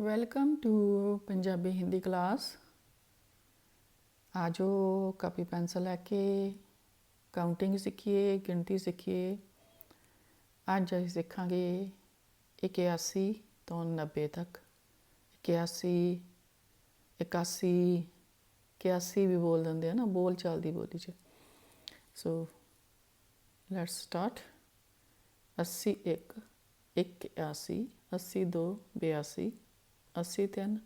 Welcome to Punjabi Hindi class ਆਜੋ copy pencil ਲੈ ਕੇ ਕਾਊਂਟਿੰਗ ਸਿੱਖੀਏ, ਗਿਣਤੀ ਸਿੱਖੀਏ। ਅੱਜ ਅਸੀਂ ਸਿੱਖਾਂਗੇ 81 ਤੋਂ 90 ਤੱਕ। 81 81 81 ਵੀ ਬੋਲ ਦਿੰਦੇ ਆ ਨਾ, ਬੋਲ ਚੱਲਦੀ ਬੋਲੀ ਚ। ਸੋ ਲੈਟਸ ਸਟਾਰਟ 80 ਇੱਕ 81 80 ਦੋ 82 80 ਤਿੰਨ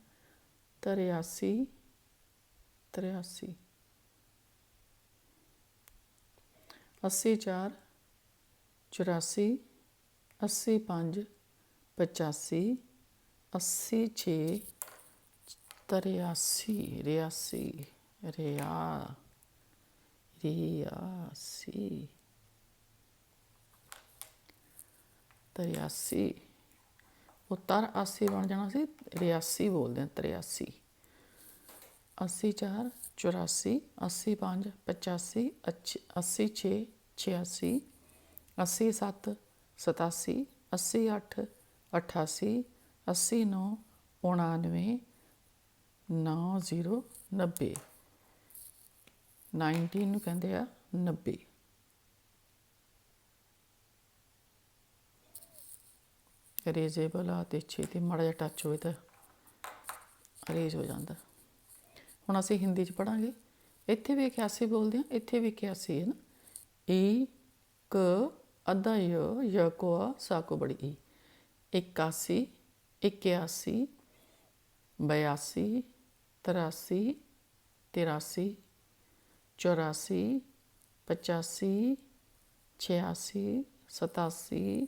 83 83 80 ਚਾਰ 84 80 ਪੰਜ 85 80 ਛੇ 83 ਰਿਆਸੀ ਰਿਆ ਰਿਆਸੀ ਤਰਿਆਸੀ ਉਹ ਤਰ ਆਸੀ ਬਣ ਜਾਣਾ ਸੀ ਰਿਆਸੀ ਬੋਲਦੇ ਆ ਤਰਿਆਸੀ। 80 4 84 80 5 85 80 6 86 80 7 87 80 8 88 80 9 99 90 90 19 ਨੂੰ ਕਹਿੰਦੇ ਆ 90 ਰੇਜ਼ੇਬਲ ਆ ਤੇ ਛੇਤੀ ਮਾੜਾ ਜਿਹਾ ਟੱਚ ਹੋਏ ਤਾਂ ਅਰੇਜ ਹੋ ਜਾਂਦਾ। ਹੁਣ ਅਸੀਂ ਹਿੰਦੀ ਚ ਪੜਾਂਗੇ। ਇੱਥੇ ਵੀ 81 ਬੋਲਦੇ ਆ ਇੱਥੇ ਵੀ 81 ਹੈ ਨਾ। ਈ ਕ ਅੱਧਾ ਯ ਯ ਕੋ ਆ, ਸਾ ਕੋ ਬੜੀ ਈ। 81 81 82 83 83 84 85 86 87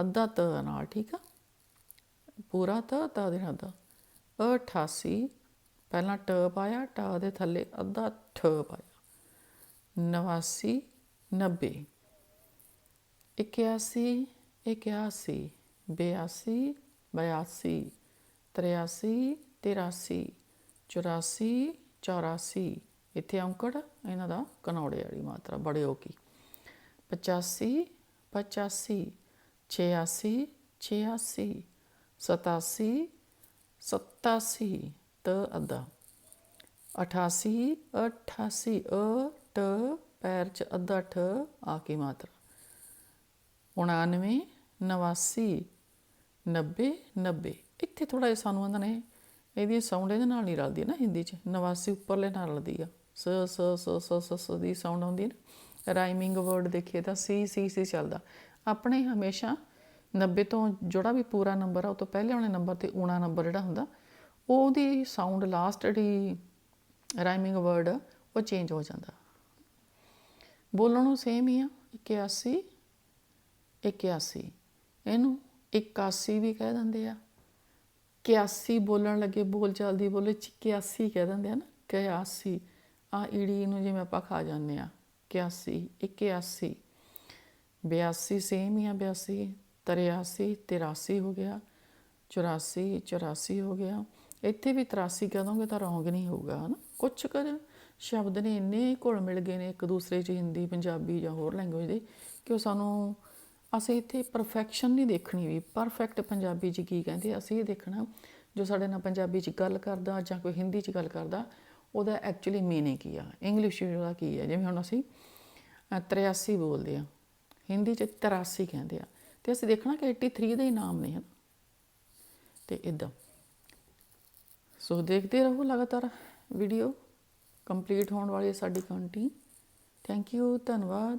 ਅੱਧਾ ਤ ਨਾਲ, ਠੀਕ ਆ? ਪੂਰਾ ਤ ਤ ਦੇ ਨਾਲ ਦਾ। 88 ਪਹਿਲਾਂ ਟ ਪਾਇਆ, ਟ ਦੇ ਥੱਲੇ ਅੱਧਾ ਠ ਪਾਇਆ। 89 90 81 81 82 82 83 83 84 84 ਇੱਥੇ ਔਂਕੜ, ਇਹਨਾਂ ਦਾ ਕਨੌੜੇ ਵਾਲੀ ਮਾਤਰਾ, ਬੜੇ ਹੋ ਕੀ 85 85 86 86 87 87 ਤ ਅੱਧਾ 88 88 ਅ ਟ ਪੈਰ ਚ ਅੱਧਾ ਠ ਆ ਕੇ ਮਾਤਰ 99 89 90 90 ਇੱਥੇ ਥੋੜਾ ਜਿਹਾ ਸਾਨੂੰ ਆਂਦਾ ਨੇ ਇਹਦੀ ਸਾਊਂਡ ਇਹਦੇ ਨਾਲ ਨਹੀਂ ਰਲਦੀ ਨਾ ਹਿੰਦੀ ਚ 89 ਉੱਪਰਲੇ ਨਾਲ ਰਲਦੀ ਆ ਸ ਸ ਸ ਸ ਸ ਦੀ ਸਾਊਂਡ ਆਉਂਦੀ ਨਾ ਰਾਈਮਿੰਗ ਵਰਡ ਦੇਖੀਏ ਤਾਂ ਸੀ ਸੀ ਸੀ ਚੱਲਦਾ ਆਪਣੇ ਹਮੇਸ਼ਾ 90 ਤੋਂ ਜਿਹੜਾ ਵੀ ਪੂਰਾ ਨੰਬਰ ਆ, ਉਹ ਤੋਂ ਪਹਿਲੇ ਵਾਲੇ ਨੰਬਰ ਤੇ ਊਣਾ ਨੰਬਰ ਜਿਹੜਾ ਹੁੰਦਾ, ਉਹਦੀ ਸਾਊਂਡ ਲਾਸਟ ਜਿਹੜੀ ਰਾਈਮਿੰਗ ਵਰਡ ਉਹ ਚੇਂਜ ਹੋ ਜਾਂਦਾ। ਬੋਲਣ ਨੂੰ ਸੇਮ ਹੀ ਆ 81 81 ਇਹਨੂੰ 81 ਵੀ ਕਹਿ ਦਿੰਦੇ ਆ। 81 ਬੋਲਣ ਲੱਗੇ, ਬੋਲ ਚੱਲਦੀ ਬੋਲੇ 81 ਕਹਿ ਦਿੰਦੇ ਆ ਨਾ 81 ਆ ਈੜੀ ਨੂੰ ਜਿਵੇਂ ਆਪਾਂ ਖਾ ਜਾਂਦੇ ਆ 81 81 ਬਿਆਸੀ ਸੇਮ ਹੀ ਆ ਬਿਆਸੀ ਤਰਿਆਸੀ ਤਿਰਾਸੀ ਹੋ ਗਿਆ ਚੁਰਾਸੀ ਚੁਰਾਸੀ ਹੋ ਗਿਆ। ਇੱਥੇ ਵੀ 83 ਕਹਿ ਤਾਂ ਰੋਂਗ ਨਹੀਂ ਹੋਊਗਾ ਹਨਾ? ਕੁਝ ਕਰ ਸ਼ਬਦ ਨੇ ਇੰਨੇ ਘੁਲ ਮਿਲ ਗਏ ਨੇ ਇੱਕ ਦੂਸਰੇ 'ਚ ਹਿੰਦੀ ਪੰਜਾਬੀ ਜਾਂ ਹੋਰ ਲੈਂਗੁਏਜ ਦੇ ਕਿ ਉਹ ਸਾਨੂੰ ਅਸੀਂ ਇੱਥੇ ਪਰਫੈਕਸ਼ਨ ਨਹੀਂ ਦੇਖਣੀ ਵੀ। ਪਰਫੈਕਟ ਪੰਜਾਬੀ 'ਚ ਕੀ ਕਹਿੰਦੇ ਅਸੀਂ ਇਹ ਦੇਖਣਾ ਜੋ ਸਾਡੇ ਨਾਲ ਪੰਜਾਬੀ 'ਚ ਗੱਲ ਕਰਦਾ ਜਾਂ ਕੋਈ ਹਿੰਦੀ 'ਚ ਗੱਲ ਕਰਦਾ ਉਹਦਾ ਐਕਚੁਅਲੀ ਮੀਨਿੰਗ ਕੀ ਆ? ਇੰਗਲਿਸ਼ 'ਚ ਉਹਦਾ ਕੀ ਆ? ਜਿਵੇਂ ਹੁਣ ਅਸੀਂ ਅ, 83 ਬੋਲਦੇ ਆ। ਹਿੰਦੀ 'ਚ 83 ਕਹਿੰਦੇ ਆ। ਤੇ ਅਸੀਂ ਦੇਖਣਾ ਕਿ 83 ਦੇ ਹੀ ਨਾਮ ਨੇ ਹਨ ਤੇ ਇਦਾਂ। ਸੋ ਦੇਖਦੇ ਰਹੋ ਲਗਾਤਾਰ ਵੀਡੀਓ ਕੰਪਲੀਟ ਹੋਣ ਵਾਲੀ ਹੈ ਸਾਡੀ ਕਾਉਂਟਿੰਗ ਥੈਂਕ ਯੂ ਧੰਨਵਾਦ।